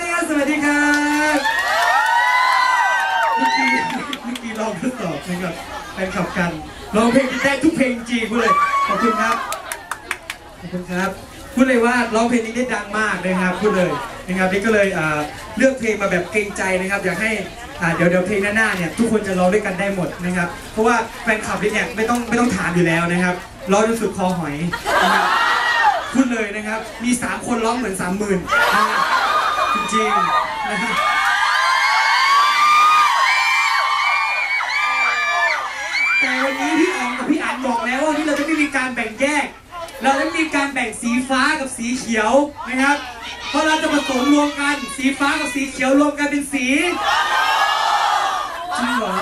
นี่ยสวัสดีครับเมื่อกี้เมื่อกี้ลองทดสอบนะครับแฟนขับกันลองเพลงได้ทุกเพลงจีกูเลยขอบคุณครับขอบคุณครับพูดเลยว่าร้องเพลงนี้ได้ดังมากนะครับพูดเลยนะครับนี่ก็เลยเลือกเพลงมาแบบเกรงใจนะครับอยากให้เดี๋ยวเดี๋ยวเพลงหน้าๆเนี่ยทุกคนจะร้องด้วยกันได้หมดนะครับเพราะว่าแฟนคลับเนี่ยไม่ต้องไม่ต้องถามอยู่แล้วนะครับร้องจนสุดคอหอยพูดเลยนะครับมี 3 คนร้องเหมือน 30,000 จริงๆนะครับแต่วันนี้พี่อ๋องกับพี่อันบอกแล้วว่าวันนี้เราจะไม่มีการแบ่งแยก เราจะมีการแบ่งสีฟ้ากับสีเขียวนะครับ เพราะเราจะผสมรวมกัน สีฟ้ากับสีเขียวรวมกันเป็นสีจริงเหรอ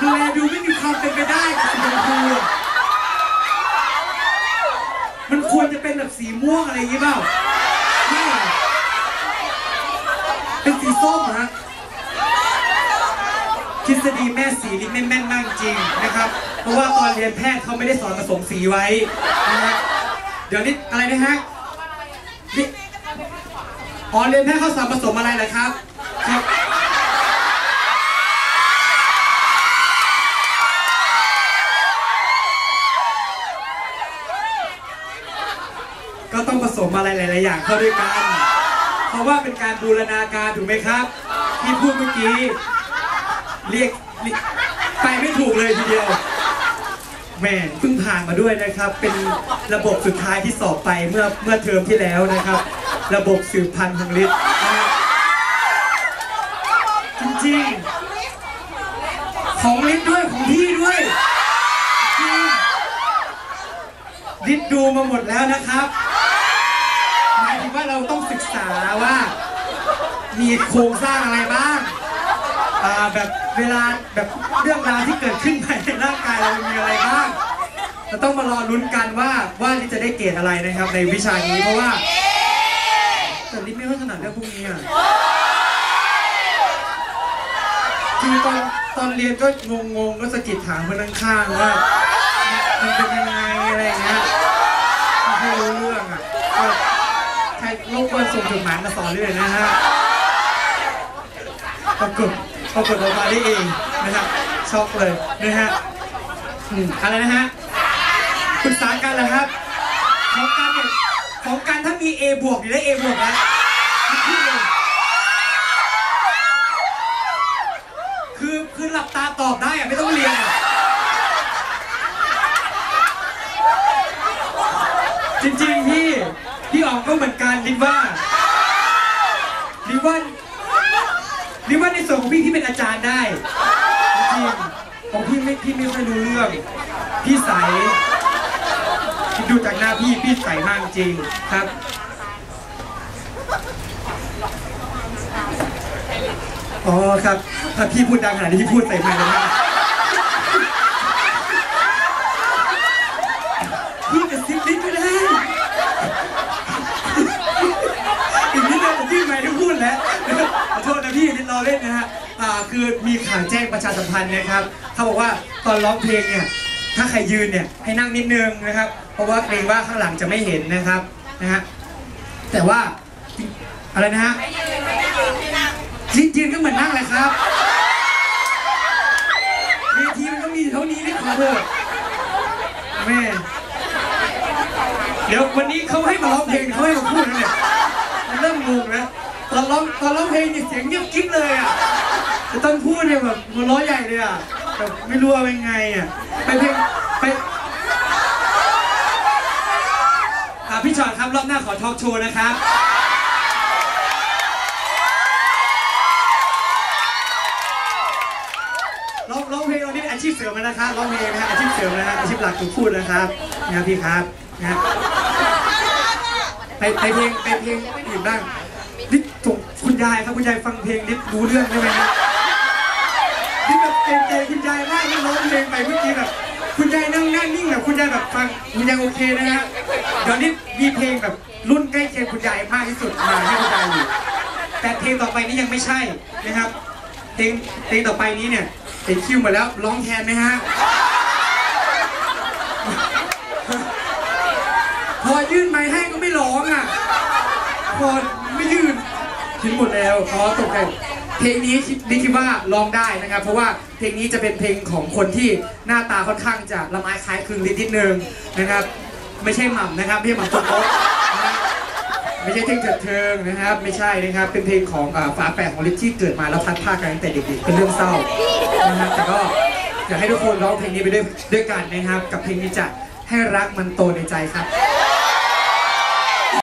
ดูแลดูไม่มีความเป็นไปได้กับสีชมพูมันควรจะเป็นแบบสีม่วงอะไรอย่างงี้เปล่าไม่เหรอเป็นสีส้มเหรอฮะ ท ฤษฎีแม่สีนี่ไม่แม่นมากจริงนะครับ เพราะว่าตอนเรียนแพทย์เขาไม่ได้สอนผสมสีไว้นะฮะเดี๋ยวนี้อะไรนะฮะนี่อ๋อเรียนแพทย์เขาสอนผสมอะไรเหรอครับครับก็ต้องผสมอะไรหลาย ๆ อย่างเข้าด้วยกัน เพราะว่าเป็นการบูรณาการถูกไหมครับ ที่พูดเมื่อกี้ เรียกไปไม่ถูกเลยทีเดียวแม่เพิ่งผ่านมาด้วยนะครับ เป็นระบบสุดท้ายที่สอบไปเมื่อเมื่อเทอมที่แล้วนะครับ ระบบสืบพันธุ์ของฤทธิ์จริงๆ ของฤทธิ์ด้วยของพี่ด้วยฤทธิ์ดูมาหมดแล้วนะครับหมายถึงว่าเราต้องศึกษาว่า มีโครงสร้างอะไรบ้าง อ่าแบบเวลาแบบเรื่องราวที่เกิดขึ้นภายในร่างกายเรามีอะไรบ้างเราต้องมารอลุ้นกันว่าว่าลิจะได้เกรดอะไรนะครับ ในวิชานี้เพราะว่าแต่ลิไม่ค่อยถนัดเรื่องพวกนี้อะคือตอนตอนเรียนก็งงๆก็สะกิดถามเพื่อนข้างๆว่ามันเป็นยังไงอะไรเงี้ยไม่รู้เรื่องอะก็ใครรบกวนส่งจดหมายมาสอนด้วยนะฮะปรากฏ ปรากฏออกมาได้เองนะครับช็อกเลยนะฮะอะไรนะฮะปรึกษากันเหรอครับของการเนี่ยของการถ้ามี A บวกอยู่ได้ A บวกแล้วขึ้นเลยคือคือหลับตาตอบได้อะไม่ต้องเรียนอะจริงๆพี่พี่อ๋องก็เหมือนกันลิว่าลิว่า หรือว่าในส่วน ของพี่ที่เป็นอาจารย์ได้จริงของพี่ไม่พี่ไม่ค่อยรู้เรื่อง พี่ใส่ดูจากหน้าพี่พี่ใสมากจริงครับอ๋อครับ ถ้าพี่พูดดังขนาดนี้พี่พูดใส่ไมค์เลยนะพี่กระซิบนิดก็ได้ อีกนิดเดียวผมพี่ไม่ได้พูดแล้วขอโท เราเล่นนะฮะอ่าคือมีข่าวแจ้งประชาสัมพันธ์นะครับเขาบอกว่าตอนร้องเพลงเนี่ยถ้าใครยืนเนี่ยให้นั่งนิดนึงนะครับ เพราะว่าเกรงว่าข้างหลังจะไม่เห็นนะครับนะฮะแต่ว่าอะไรนะฮะยืนยืนก็เหมือนนั่งเลยครับเวทีมันก็มีเท่านี้นี่ขอโทษแม่เดี๋ยววันนี้เขาให้มาร้องเพลงเขาให้มาพูดนะเนี่ยมันเริ่มงงนะ ตอนร้องตอนร้องเพลงเนี่ยเสียงเงียบกิ๊บเลยอะแต่ตอนพูดเนี่ยแบบหัวเร้อใหญ่เลยอะแบบไม่รู้ว่าเป็นไงอะไปเพลงไปอะพี่ชอตครับรอบหน้าขอทอล์กโชว์นะครับร้องร้องเพลงเรานี่อาชีพเสริมนะครับร้องเพลงนะฮะอาชีพเสริมนะฮะอาชีพหลักคือพูดนะครับนะครับพี่ครับนะไปไปเพลงไปเพลงอื่นบ้าง นิดถูกคุณยายครับคุณยายฟังเพลงนิดรู้เรื่องได้ไหมครับนี่แบบเกรงใจคุณยายมากนี่ร้องเพลงไปเมื่อกี้แบบคุณยายนั่งแน่นิ่งแบบคุณยายแบบฟังคุณยายโอเคนะฮะเดี๋ยวนี้มีเพลงแบบรุ่นใกล้เคียงคุณยายมากที่สุดมาให้คุณยายอยู่แต่เพลงต่อไปนี้ยังไม่ใช่นะครับ เพลงเพลงต่อไปนี้เนี่ยเป็นคิวหมาแล้วร้องแทนไหมฮะพอยื่นไม้ให้ก็ไม่ร้องอะพอ เห็นหมดแล้วอ๋อตกใจเพลงนี้คิดนี่คิดว่าร้องได้นะครับ เพราะว่าเพลงนี้จะเป็นเพลงของคนที่หน้าตาค่อนข้างจะละไม้คล้ายคลึงนิดนิดนึงนะครับ ไม่ใช่หม่ำนะครับไม่ใช่หม่ำตุ๊กโต๊ะไม่ใช่เพลงเถิดเทิงนะครับ ไม่ใช่นะครับ เป็นเพลงของฝาแฝดของลิซที่เกิดมาแล้วพัดผ้ากันตั้งแต่เด็กๆเป็นเรื่องเศร้านะครับแต่ก็อยากให้ทุกคนร้องเพลงนี้ไปด้วยด้วยกันนะครับ กับเพลงนี้จะให้รักมันโตในใจครับ